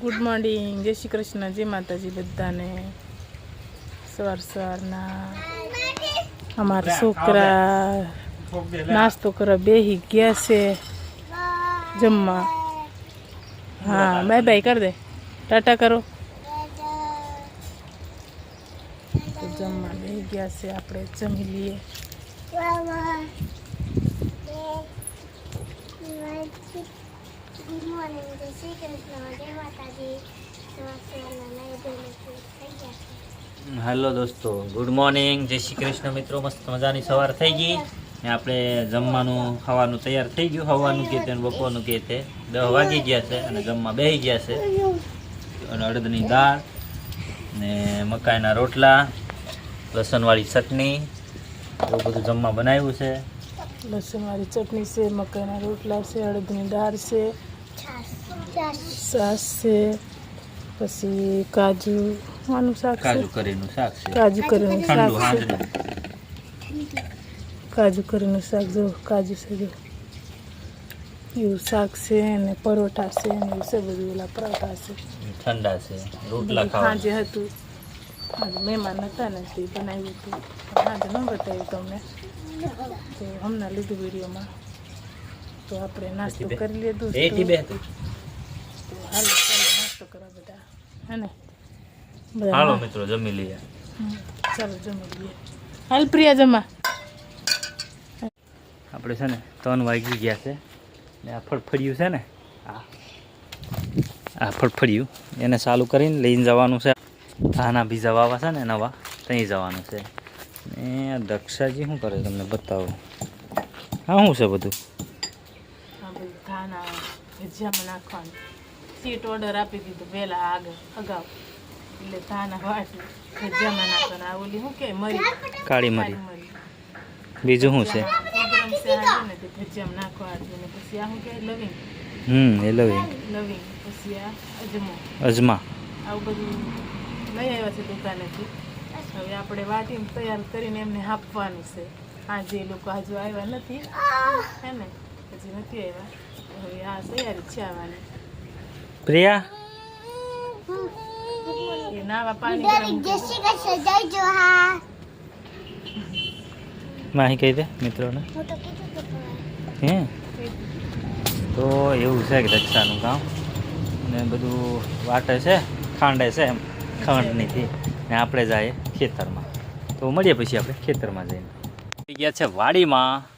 Good morning. જય શ્રી કૃષ્ણ. જય માતાજી બધાને. સવાર સવારના અમારા છોકરા નાસ્તો કરવા બેહી ગયા છે જમવા. હા બાય બાય કર દે. ટાટા કરો. તો જમવા બેહી ગયા છે. આપણે જમી લઈએ. ગુડ મોર્નિંગ જય શ્રી કૃષ્ણ જય માતાજી હેલો દોસ્તો, ગુડ મોર્નિંગ, જય શ્રી કૃષ્ણ મિત્રો, મસ્ત મજાની સવાર થઈ ગઈ. ને આપણે જમવાનું ખાવાનું તૈયાર થઈ ગયું, હવાનું કે તે બપોરનું કે તે દહ વાગી ગયા છે અને જમવા બેસી ગયા છે. અને અડદની દાળ, ને મકાઈના રોટલા, લસણવાળી ચટણી, એવું બધું જમવા બનાવ્યું છે. લસણવાળી ચટણી છે, મકાઈના રોટલા છે, અડદની દાળ છે છાસ છે પછી કાજુ આનું શાક કાજુ કરીનું શાક છે. કાજુ કરીનું શાક છે. કાજુ કરીનું શાક જો કાજુ છે જો. એવું શાક છે અને પરોઠા છે ને એવું છે બધું ઓલા પરોઠા છે. ઠંડા છે રોટલા ખાવા સાંજે હતું. મહેમાન હતા ને તે બનાવ્યું હતું. સાંજે ન બતાવ્યું તમને. તો હમણાં લીધું વિડીયોમાં. તો આપણે નાસ્તો કરી લીધું હાલો ચાલો નાસ્તો કરો બધા. હે હાલો મિત્રો જમી લઈએ. ચાલો જમી લઈએ. હાલ પ્રિયા જમા. આપણે છે ને ત્રણ વાગી ગયા છે. ને આ ફળફળિયું છે ને? આ. આ ફળફળિયું એને ચાલુ કરીને લઈને જવાનું છે. ધાના બીજા વાવા છે ને નવા. ત્યાં જવાનું છે. ને દક્ષાજી શું કરે તમને બતાવો. હા શું છે બધું? ભજીયામાં નાખવાનું. સીટ ઓર્ડર આપી દીધો પહેલાં આગળ અગાઉ. એટલે તાના વાટું ભજીયામાં નાખવાનું. આ ઓલી શું કે મરી. કાળી મરી. મરી. બીજું શું છે? ગરમ છે ને તે ભજીયામાં નાખવાનું. અને પછી આ શું કે લવિંગ. હમ એ લવિંગ. લવિંગ. પછી આ અજમો. અજમા. આવું બધું લઈ આવ્યા છે દુકાનેથી. હવે આપણે વાટીને તૈયાર કરીને એમને આપવાનું છે. આજે એ લોકો હજુ આવ્યા નથી હે ને? હજી નથી આવ્યા હવે આ તૈયારી છે આવવાની પ્રિયા એ નાવા પાણી માહી કહી દે મિત્રોને હું તો કીધું તો પણ હે તો એવું છે કે રક્ષાનું કામ ને બધું વાટે છે ખાંડે છે એમ ખાંડનીથી ને આપણે જઈએ ખેતરમાં તો મળીએ પછી આપણે ખેતરમાં જઈને ગયા છે વાડીમાં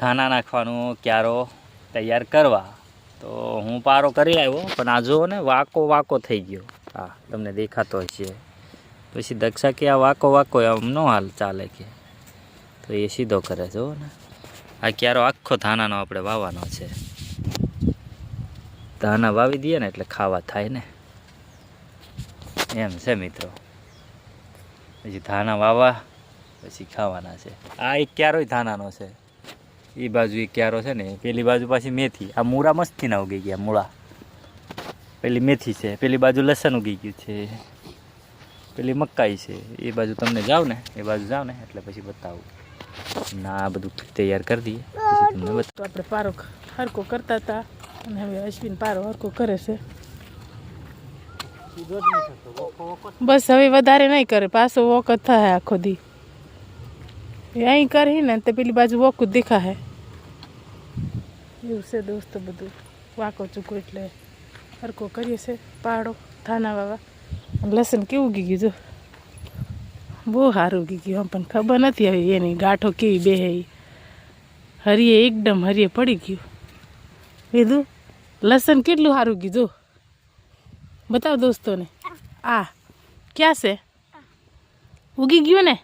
ધાના નાખવાનું ક્યારો તૈયાર કરવા. તો હું પારો કરી આવ્યો, પણ આ જુઓ ને, વાકો વાકો થઈ ગયો. હા, તમને દેખાતો છે પછી દક્ષા કે આ વાકો વાકો આમ નો હાલ ચાલે કે. તો એ સીધો કરે જુઓ ને. આ ક્યારો આખો ધાનાનો આપણે વાવવાનો છે. ધાના વાવી દઈએ ને એટલે ખાવા થાય ને. એમ છે મિત્રો. પછી ધાના વાવા, પછી ખાવાના છે. આ એક ક્યારોય ધાનાનો છે. એ બાજુ એક ક્યારો છે ને, પેલી બાજુ પાછી મેથી. આ મૂળા મસ્તીના ઉગી ગયા, મૂળા. પેલી મેથી છે, પેલી બાજુ લસણ ઉગી ગયું છે. પેલી મકાઈ છે, એ બાજુ તમને જાવ ને, એ બાજુ જાઓ ને, એટલે પછી બતાવું. ના, આ બધું તૈયાર કરી દઈએ આપણે પારો હરકો કરતા હતા, અને હવે અશ્વિન પારો હરકો કરે છે. બસ હવે વધારે નહીં કરે, પાછો વોક થાય આખો દી. અહીં કરી ને, તે પેલી બાજુ વોક જ દેખાય એવું છે દોસ્તો બધું. વાંકો ચૂકો એટલે હરકો કરીએ છે. પાડો, થાના વાવા. લસણ કેવું ઉગી ગયું જો? બહુ સારું ઉગી ગયું આમ, પણ ખબર નથી હવે એની ગાંઠો કેવી બે હરીએ એકદમ હરીએ પડી ગયું. કીધું લસણ કેટલું સારું કીધું બતાવ દોસ્તોને. આ, ક્યાં છે? ઉગી ગયું ને?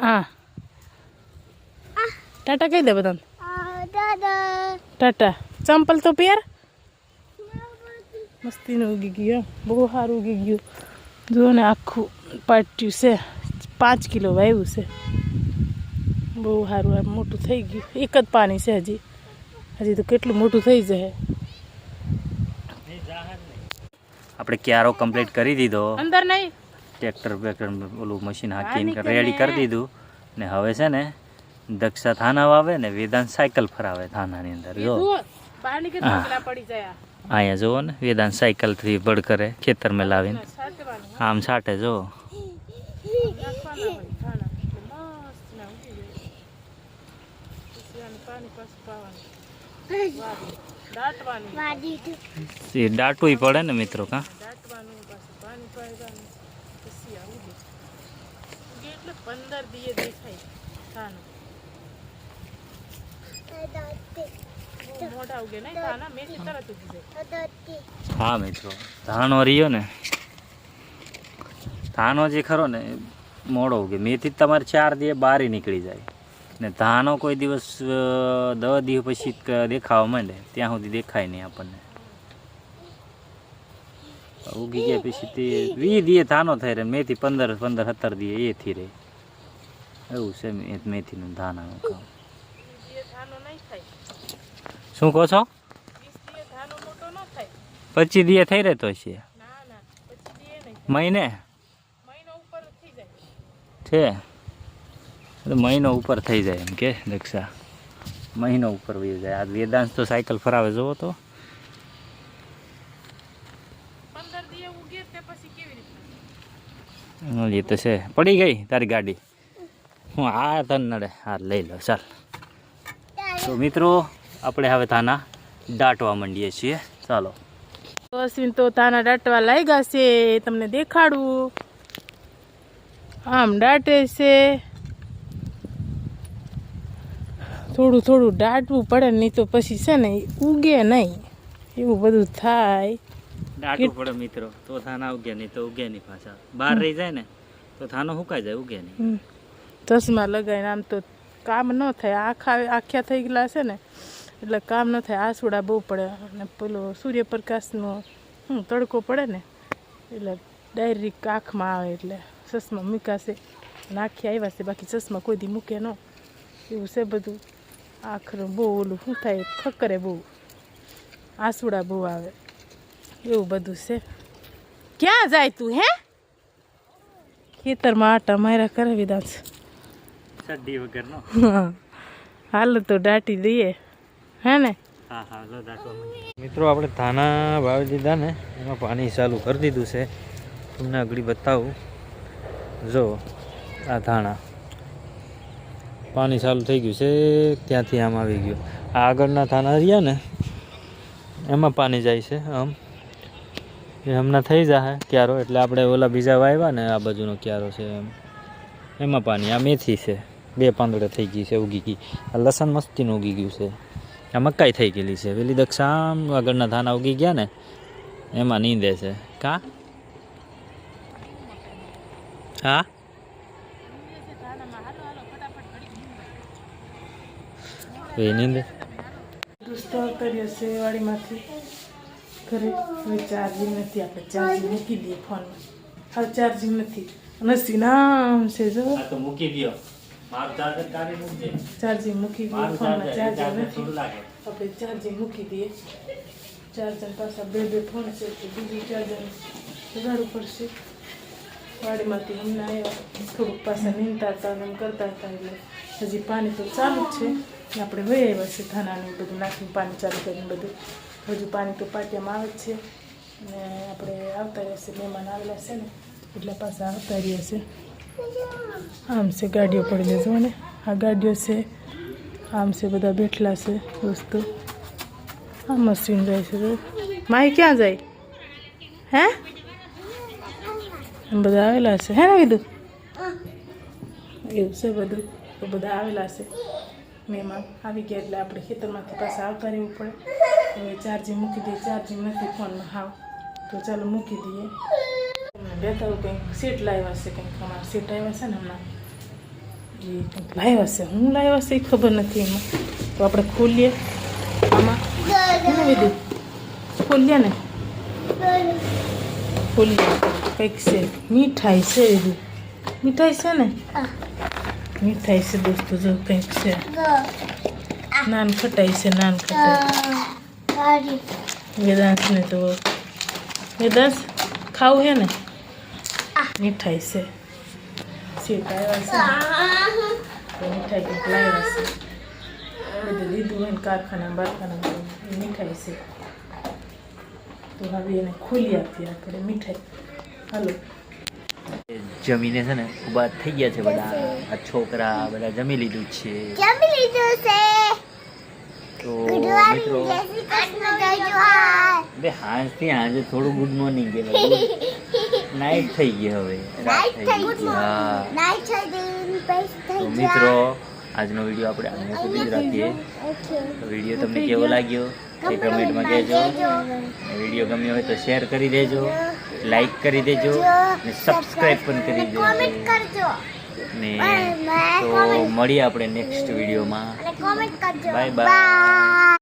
હા. ટાટા કહી દે બધાને. દાદા ટાટા. ચંપલ તો પહેર. મસ્તીનું ઉગી ગયું. બહુ સારું ઉગી ગયું. જુઓ ને આખું પાટ્યું છે. પાંચ કિલો વાવ્યું છે. બહુ સારું એમ મોટું થઈ ગયું. એક જ પાણી છે હજી. હજી તો કેટલું મોટું થઈ જશે. આપણે ક્યારો કમ્પ્લીટ કરી દીધો. અંદર નહીં. ટ્રેક્ટર બેક્ટર ઓલું મશીન હાકીને રેડી કરી દીધું. ને હવે છે ને દક્ષા થાના વાવે ને વેદાંત સાયકલ ફરાવે થાનાની અંદર જો. અહીંયા જુઓ ને વેદાંત સાયકલથી બળ કરે ખેતરમાં લાવીને. આમ છાંટે જો. દાટવું પડે ને મિત્રો કા? પંદર દિયે દેખાય ધાણા બહુ મોટા ઉગે નહીં ધાણા મેથી તરત ઉગી જાય હા, મિત્રો. ધાનો રહ્યો ને. ધાનો જે ખરો ને મોડો ઉગે. મેથી તમારે ચાર દિવસ બારી નીકળી જાય. ને ધાનો કોઈ દિવસ દસ દિવસ પછી દેખાવા માંડે. ત્યાં સુધી દેખાય નહીં આપણને. ઉગી ગયા પછી તે વી દીએ ધાનો થઈ રહે મેથી પંદર પંદર, સત્તર દીએ એથી રે એવું છે મેથીનું ધાનાનું કામ વીસ દીએ ધાનો નહીં થાય શું કહો છો? પચીસ દીએ થઈ રહેતો છે મહિને? છે. મહિનો ઉપર થઈ જાય એમ કે દક્ષા. મહિનો ઉપર વહી જાય. આ વેદાંશ તો સાયકલ ફરાવે જવો તો. એ તો છે. પડી ગઈ તારી ગાડી. હું આ તન નડે. હા લઈ લો ચાલ. તો મિત્રો આપણે હવે તાના દાટવા માંડીએ છીએ. ચાલો. તો અશ્વિન તો તાના દાટવા લાગ્યા છે તમને દેખાડવું આમ દાટે છે. થોડું થોડું દાટવું પડે નહીં તો પછી છે ને ઉગે નહીં. એવું બધું થાય. દાટવું પડે મિત્રો તો થાના ઉગે નહીં તો ઉગે નહીં પાછા. બહાર રહી જાય ને તો થાનો હુકાઈ જાય ઉગે નહીં. ચશ્મા લગાવીને આમ તો કામ ન થાય. આખા આખ્યા થઈ ગયેલા છે ને, એટલે કામ ન થાય. આસુડા બહુ પડે. અને પેલો સૂર્યપ્રકાશનો, હમ, તડકો પડે ને, એટલે ડાયરેક્ટ આંખમાં આવે એટલે ચશ્મા મૂકાશે. નાખી આવ્યા છે. બાકી ચશ્મા કોઈ દી મૂકે ન. એવું છે બધું. આખરું બહુ ઓલું, શું થાય? ખકરે બહુ. આસુડા બહુ આવે. એવું બધું છે. ક્યાં જાય તું, હે? ખેતરમાં આટા માર્યા કરાવી વિદાંશ સડી વગરનો? હાલ તો દાટી દઈએ. હે ને? હા હા લો દાટવા મિત્રો આપણે ધાના વાવી દીધા ને એમાં પાણી ચાલુ કરી દીધું છે. તમને આગળ બતાવું. જો આ ધાણા. પાણી ચાલુ થઈ ગયું છે ત્યાંથી આમ આવી ગયું. આ આગળના થાના રહ્યા ને એમાં પાણી જાય છે આમ. એ હમણાં થઈ જાય ક્યારો. એટલે આપણે ઓલા બીજા વાવ્યા ને આ બાજુનો ક્યારો છે એમ. એમાં પાણી આ મેથી છે. બે પાંદડે થઈ ગઈ છે ઉગી ગઈ. આ લસણ મસ્તીનું ઉગી ગયું છે. આ મકાઈ થઈ ગયેલી છે. પેલી દક્ષામ આગળના ધાના ઉગી ગયા ને એમાં નીંદે છે. કા? હા? એ નીંદે? દોસ્તો કર્યો છે વાડીમાંથી. ઘરે હવે ચાર્જિંગ નથી આપણે ચાર્જિંગ મૂકી દઈએ ફોનમાં. હવે ચાર્જિંગ નથી. અને નામ છે જો. મૂકી દો ચાર્જિંગ મૂકી દઈએ ફોનમાં ચાર્જર નથી. આપણે ચાર્જિંગ મૂકી દઈએ. ચાર્જર પાછા બે બે ફોન છે તો બીજું ચાર્જર લગાડવું પડશે. વાડીમાંથી અમને આવ્યા થોડુંક પાછા નીંદતા હતા અને એમ કરતા હતા એટલે હજી પાણી તો ચાલુ જ છે. આપણે વહી આવ્યા છે થાનાનું બધું નાખીને પાણી ચાલુ કરીને બધું. હજુ પાણી તો પાટિયામાં આવે જ છે. ને આપણે આવતા રહેશે મહેમાન આવેલા છે ને એટલે પાછા આવતા રહ્યા છે આમ છે ગાડીઓ પડી લેજો ને આ ગાડીઓ છે આમ છે બધા બેઠલા છે દોસ્તો આ મશીન જાય છે માહી ક્યાં જાય? હે? બધા આવેલા છે. હે ને કીધું એવું છે બધું. તો બધા આવેલા છે. મહેમાન આવી ગયા એટલે આપણે ખેતરમાંથી પાછા આવતા રહેવું પડે. હવે ચાર્જિંગ મૂકી દઈએ, ચાર્જિંગ નથી ફોનમાં હાવ. તો ચાલો મૂકી દઈએ. બેઠા કંઈક સીટ લાવ્યા છે કંઈક હમણાં સીટ આવ્યા છે ને હમણાં. એ કંઈક લાવ્યા છે હું લાવ્યા છે એ ખબર નથી એમાં. તો આપણે ખોલીએ. આમાં. ને વિધુ ખોલીએ ને. ખોલીએ. કંઈક છે. મીઠાઈ છે વિધુ મીઠાઈ છે ને? મીઠાઈ છે દોસ્તો જો કંઈક છે. નાન ખટાઈ છે નાન ખટાઈ. વેદાંશને તો. વેદાંશ ખાવું હે ને? મીઠાઈ છે. સીટ આવ્યા છે. મીઠાઈ કંઈક લાવ્યા છે. બધું લીધું હોય ને કારખાના બારખાના મીઠાઈ છે. તો હવે એને ખોલી આપીએ આપણે મીઠાઈ. હાલો. જમીને છે ને ઊભા થઈ ગયા છે બધા. આ છોકરા બધા જમી લીધું છે. જમી લીધું છે. તો મિત્રો બે હાંજથી હાંજે થોડું ગુડ મોર્નિંગ કહેવાય. નાઇટ થઈ ગઈ હવે. રાત થઈ ગઈ. હા. નાઈટ થઈ ગઈ. તો મિત્રો આજનો વીડિયો આપણે અહીંયા સુધી જ રાખીએ. વીડિયો તમને કેવો લાગ્યો એ કમેન્ટમાં કહેજો. વીડિયો ગમ્યો હોય તો શેર કરી દેજો. લાઈક કરી દેજો. અને સબસ્ક્રાઈબ પણ કરી દેજો. ને બાય, બાય, તો મળીએ આપણે નેક્સ્ટ વિડીયોમાં. અને કોમેન્ટ કરજો. Bye, bye. બાય